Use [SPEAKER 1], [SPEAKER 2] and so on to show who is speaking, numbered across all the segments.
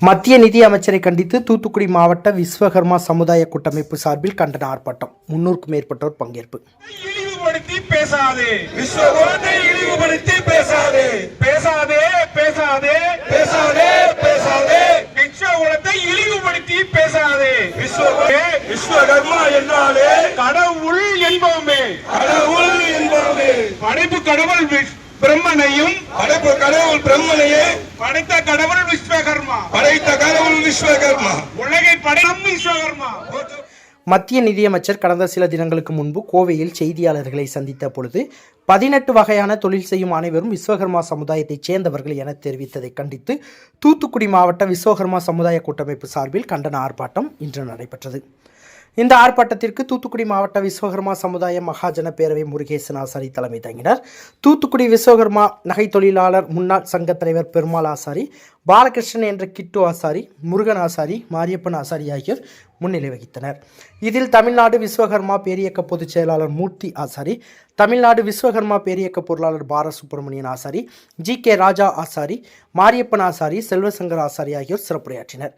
[SPEAKER 1] மத்திய நிதி அமைச்சரை கண்டித்து தூத்துக்குடி மாவட்ட விஸ்வகர்மா சமுதாய கூட்டமைப்பு சார்பில் கண்டன ஆர்ப்பாட்டம். முன்னூறுக்கும் மேற்பட்டோர் பங்கேற்பு.
[SPEAKER 2] இழிவுபடுத்தி பேசாதே.
[SPEAKER 3] விஸ்வகுலத்தை இழிவுபடுத்தி பேசாதே.
[SPEAKER 2] பேசாதே பேசாதே.
[SPEAKER 3] பேசாதே பேசாதே.
[SPEAKER 2] விஸ்வகுலத்தை இழிவுபடுத்தி பேசாதே.
[SPEAKER 3] விஸ்வகுல விஸ்வகர்மா என்னாலே?
[SPEAKER 2] கடவுள் என்போமே
[SPEAKER 3] கடவுள் என்பவனே
[SPEAKER 2] படைப்பு கடவுள் பிரம்மனையும்
[SPEAKER 3] படைப்பு கடவுள் பிரம்மனையே
[SPEAKER 2] படைத்த கடவுள் விஸ்வகர்மா.
[SPEAKER 3] படைத்த கடவுள் விஸ்வகர்மா.
[SPEAKER 2] உலகை படைக்கும் விஸ்வகர்மா.
[SPEAKER 1] மத்திய நிதியமைச்சர் கடந்த சில தினங்களுக்கு முன்பு கோவையில் செய்தியாளர்களை சந்தித்த பொழுது பதினெட்டு வகையான தொழில் செய்யும் அனைவரும் விஸ்வகர்மா சமுதாயத்தைச் சேர்ந்தவர்கள் என தெரிவித்ததை கண்டித்து தூத்துக்குடி மாவட்ட விஸ்வகர்மா சமுதாய கூட்டமைப்பு சார்பில் கண்டன ஆர்ப்பாட்டம் இன்று நடைபெற்றது. இந்த ஆர்ப்பாட்டத்திற்கு தூத்துக்குடி மாவட்ட விஸ்வகர்மா சமுதாய மகாஜன பேரவை முருகேசன் ஆசாரி தலைமை தாங்கினார். தூத்துக்குடி விஸ்வகர்மா நகை தொழிலாளர் முன்னாள் சங்க தலைவர் பெருமாள் ஆசாரி பாலகிருஷ்ணன் என்ற கிட்டு ஆசாரி முருகன் ஆசாரி மாரியப்பன் ஆசாரி ஆகியோர் முன்னிலை வகித்தனர் இதில் தமிழ்நாடு விஸ்வகர்மா பேரியக்க பொதுச் செயலாளர் மூர்த்தி ஆசாரி தமிழ்நாடு விஸ்வகர்மா பேரியக்க பொருளாளர் பார சுப்பிரமணியன் ஆசாரி ஜி கே ராஜா ஆசாரி மாரியப்பன் ஆசாரி செல்வசங்கர் ஆசாரி ஆகியோர் சிறப்புரையாற்றினர்.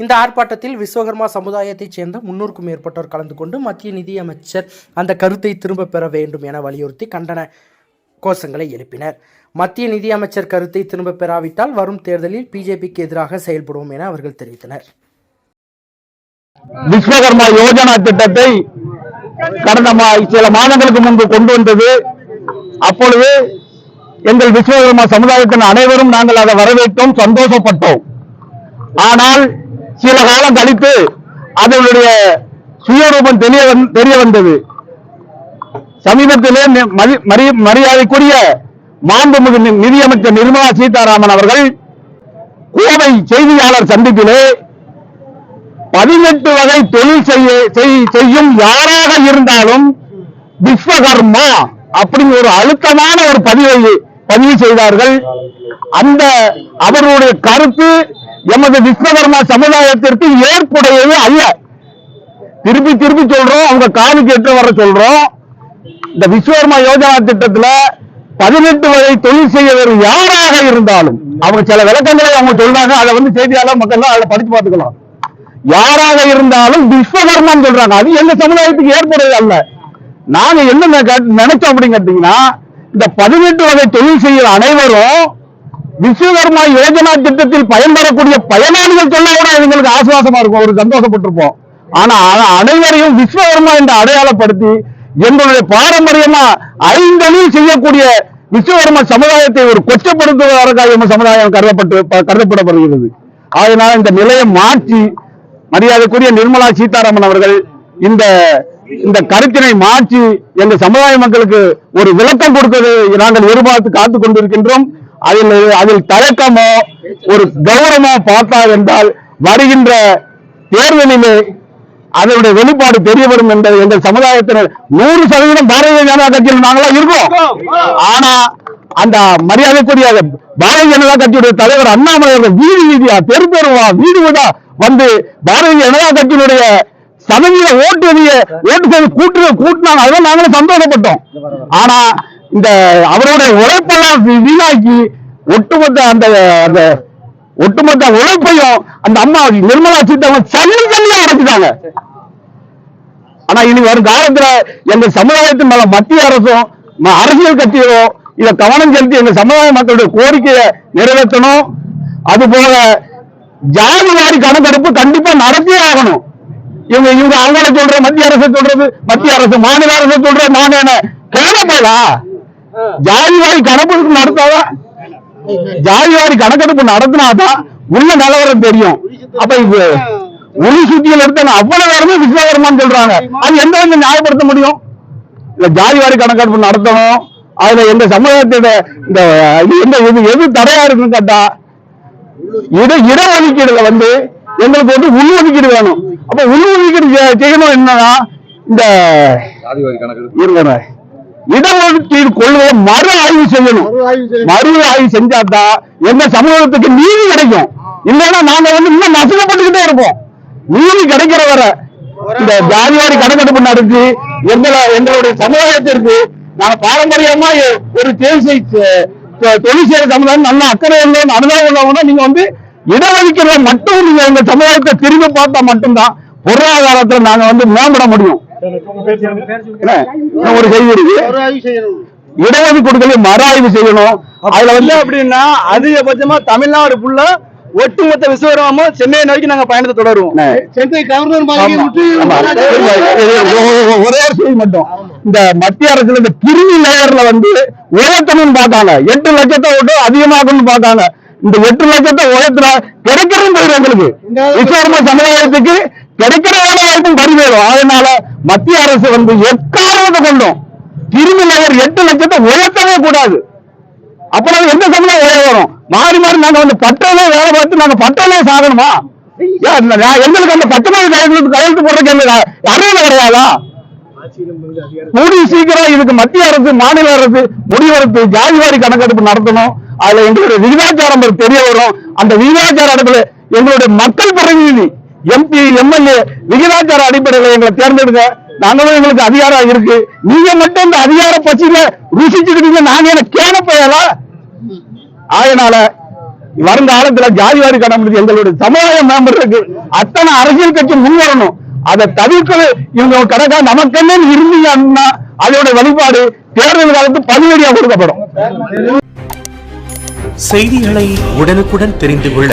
[SPEAKER 1] இந்த ஆர்ப்பாட்டத்தில் விஸ்வகர்மா சமுதாயத்தைச் சேர்ந்த முன்னூறுக்கும் மேற்பட்டோர் கலந்து கொண்டு மத்திய நிதியமைச்சர் அந்த கருத்தை திரும்பப் பெற வேண்டும் என வலியுறுத்தி கண்டன கோஷங்களை எழுப்பினர். மத்திய நிதியமைச்சர் கருத்தை திரும்பப் பெறாவிட்டால் வரும் தேர்தலில் பிஜேபிக்கு எதிராக செயல்படுவோம் என அவர்கள் தெரிவித்தனர்.
[SPEAKER 4] விஸ்வகர்மா யோஜனா திட்டத்தை கடந்த சில மாதங்களுக்கு முன்பு கொண்டு வந்தது. அப்பொழுது எங்கள் விஸ்வகர்மா சமுதாயத்தின் அனைவரும் நாங்கள் அதை வரவேற்றோம் சந்தோஷப்பட்டோம். ஆனால் சில காலம் கழித்து அதனுடைய சுயரூபம் தெரிய தெரிய வந்தது. சமீபத்திலே மரியாதைக்குரிய மாண்புமிகு நிதியமைச்சர் நிர்மலா சீதாராமன் அவர்கள் கோவை செய்தியாளர் சந்திப்பிலே பதினெட்டு வகை தொழில் செய்ய செய்- செய்யும் யாராக இருந்தாலும் விஸ்வகர்மா அப்படிங்கிற ஒரு அழுத்தமான ஒரு பதிவை பதிவு செய்தார்கள். அந்த அவர்களுடைய கருத்து எமது விஸ்வகர்மா சமுதாயத்திற்கு ஏற்புடையது அல்ல. திருப்பி திருப்பி சொல்றோம் அவங்க காதுக்கு கேட்டு வர சொல்றோம். இந்த விஸ்வகர்மா யோஜனா திட்டத்துல பதினெட்டு வகை தொழில் செய்ய வரும் யாராக இருந்தாலும் அவங்க சில விளக்கங்களை அவங்க சொல்றாங்க அதை வந்து செய்தியாளர் மக்கள் அதை படிச்சு பார்த்துக்கலாம். யாராக இருந்தாலும் விஸ்வகர்மான்னு சொல்றாங்க. அது எங்க சமுதாயத்துக்கு ஏற்படுறது அல்ல. நாங்க என்ன நெ- நினைச்சோம் அப்படின்னு கேட்டீங்கன்னா இந்த பதினெட்டு வகை தொழில் செய்கிற அனைவரும் விஸ்வகர்மா யோஜனா திட்டத்தில் பயன்பெறக்கூடிய பயனாளிகள் சொன்னா கூட எங்களுக்கு ஆசுவாசமா இருக்கும். ஒரு சந்தோஷப்பட்டிருப்போம். ஆனா அனைவரையும் விஸ்வகர்மா என்று அடையாளப்படுத்தி எங்களுடைய பாரம்பரியமா ஐந்தொழில் செய்யக்கூடிய விஸ்வகர்ம சமுதாயத்தை ஒரு கொச்சப்படுத்துவதற்காக சமுதாயம் கருதப்பட்டு கருதப்படப்படுகிறது. அதனால இந்த நிலையை மாற்றி மரியாதைக்குரிய நிர்மலா சீதாராமன் அவர்கள் இந்த இந்த கருத்தினை மாற்றி எங்க சமுதாய மக்களுக்கு ஒரு விளக்கம் கொடுத்ததை நாங்கள் எதிர்பார்த்து காத்துக் கொண்டிருக்கின்றோம். அதில் அதில் தயக்கமோ ஒரு கௌரவமோ பார்த்தா என்றால் வருகின்ற தேர்தலிலே அதனுடைய வெளிப்பாடு தெரிய வரும் எங்கள் சமுதாயத்தினர் நூறு சதவீதம் பாரதிய ஜனதா கட்சியில் நாங்களா இருக்கோம். ஆனா அந்த மரியாதைக்குரிய பாரதிய ஜனதா கட்சியுடைய தலைவர் அண்ணாமலை அவர்கள் வீதி வீதியா தெரு தெருவா வீடு வீடா வந்து பாரதிய ஜனதா கட்சியினுடைய சதவீத ஓட்டு வரிய ஓட்டு செய்து கூட்டு கூட்டினாங்க. அதெல்லாம் நாங்களும் சந்தோஷப்பட்டோம். ஆனா இந்த அவருடைய உழைப்பெல்லாம் வீணாக்கி ஒட்டுமொத்த அந்த அந்த ஒட்டுமொத்த உழைப்பையும் அந்த அம்மா நிர்மலா சீதாராமன் சல்லி சல்லியா அடைச்சிட்டாங்க ஆனா இனி வரும் காலத்துல எங்க சமுதாயத்தின் மேல மத்திய அரசும் அரசியல் கட்சிகளும் இத கவனம் செலுத்தி எங்க சமுதாய மக்களுடைய கோரிக்கையை நிறைவேற்றணும். அது போல ஜாதி வாரி கணக்கெடுப்பு கண்டிப்பா நடத்தியே ஆகணும். இவங்க இவங்க அவங்கள சொல்ற மத்திய அரசு சொல்றது மத்திய அரசு மாநில அரசு சொல்ற நான் என்ன? கேளப்படா ஜாதி வாரி கணக்கெடுப்பு நடத்தாதான் ஜாதி வாரி கணக்கெடுப்பு நடத்தினாதான் உள்ள நிலவரம் தெரியும். அப்ப இது ஒளி சுத்தியில் எடுத்த அவ்வளவு பேருமே விஸ்வகர்மான்னு சொல்றாங்க. அது எந்த வந்து நியாயப்படுத்த முடியும்? இல்ல ஜாதி வாரி கணக்கெடுப்பு நடத்தணும். அதுல எந்த சமுதாயத்தோட இந்த இது எந்த எது எது தடையா இருக்குன்னு கேட்டா இட இடஒதுக்கீடுல வந்து எங்களுக்கு வந்து உள்ஒதுக்கீடு வேணும். அப்ப செ- செய்யணும் என்னன்னா இந்த இருங்க இடஒதுக்கீடு கொள்கையை மறு ஆய்வு செய்யணும். மறு ஆய்வு செஞ்சாதான் எங்க சமூகத்துக்கு நீதி கிடைக்கும்? இல்லைன்னா நாங்க வந்து இன்னும் நசுக்கப்பட்டுக்கிட்டே இருப்போம். நீதி கிடைக்கிற வர இந்த ஜாதிவாரி கணக்கெடுப்பு நடத்தி எங்களை எங்களுடைய சமுதாயத்திற்கு நாங்க பாரம்பரியமா ஒரு தேசிய தொழில் செய்யற சமுதாயம் நல்ல அக்கறை உள்ளவங்க அனுபவம் உள்ளவங்க நீங்க வந்து இடஒதுக்கீடுல மட்டும் நீங்க எங்க சமுதாயத்தை திரும்பி பார்த்தா மட்டும்தான் பொருளாதாரத்துல நாங்க வந்து மேம்பட முடியும். ஒரு செய்தி இருக்கு? இடஒதுக்கீடுகளை மறாய்வு செய்யணும். அதுல வந்து
[SPEAKER 5] அப்படின்னா அதிகபட்சமா தமிழ்நாடு ஃபுல்லா ஒட்டுமொத்த விஸ்வகர்மாவும் சென்னை நோக்கி நாங்க பயணத்தை தொடருவோம்.
[SPEAKER 6] சென்னை கவர்னர்.
[SPEAKER 4] ஒரே ஒரு செய்தி மட்டும். இந்த மத்திய அரசுல இந்த கிருமி லேயர்ல வந்து உயர்த்தணும்னு பார்த்தாங்க. எட்டு லட்சத்தை விட்டு அதிகமாக்கணும்னு பார்த்தாங்க. இந்த எட்டு லட்சத்தை உயர்த்தினா கிடைக்கிறதும் போயிடும் எங்களுக்கு விஸ்வகர்ம சமுதாயத்துக்கு கிடைக்கிற வேலை வாய்ப்பும் பறிவேறும் அதனால மத்திய அரசு வந்து எக்காரணத்தை கொண்டும்? கிருமி நகர் எட்டு லட்சத்தை உயர்த்தவே கூடாது. அப்புறம் எந்த சம்பளம் உயர வரும்? மாறி மாறி நாங்க வந்து பட்டமே வேலை பார்த்து நாங்க பட்டமே சாகணுமா? எங்களுக்கு அந்த பத்தொன்பது கையெழுத்து கையெழுத்து போடுறதுக்கு எங்களுக்கு அறிவு கிடையாதா? கூடி சீக்கிரம் இதுக்கு மத்திய அரசு மாநில அரசு முடிவெடுத்து ஜாதிவாரி கணக்கெடுப்பு நடத்தணும். அதுல எங்களுடைய விகிதாச்சாரம் தெரிய வரும். அந்த விகிதாச்சார இடத்துல எங்களுடைய மக்கள் பிரதிநிதி எம்பி எம்எல்ஏ விகிதாச்சார அடிப்படையில் எங்களை தேர்ந்தெடுங்க. நாங்களும் எங்களுக்கு அதிகாரம் இருக்கு. நீங்க மட்டும் இந்த அதிகார பசியில ருசிச்சுக்கிட்டீங்க. நாங்க என்ன கேன போயலா? அதனால வருங்காலத்துல ஜாதிவாரி கணக்கு எங்களுடைய சமுதாய மேம்பர் இருக்கு. அத்தனை அரசியல் கட்சி முன்வரணும் அதை தவிர்க்கிறது இவங்க கணக்கா நமக்கென்னு இருந்தீங்கன்னா அதோட வழிபாடு தேர்தல் காலத்து பதிவடியா கொடுக்கப்படும்.
[SPEAKER 7] செய்திகளை உடனுக்குடன் தெரிந்து கொள்ள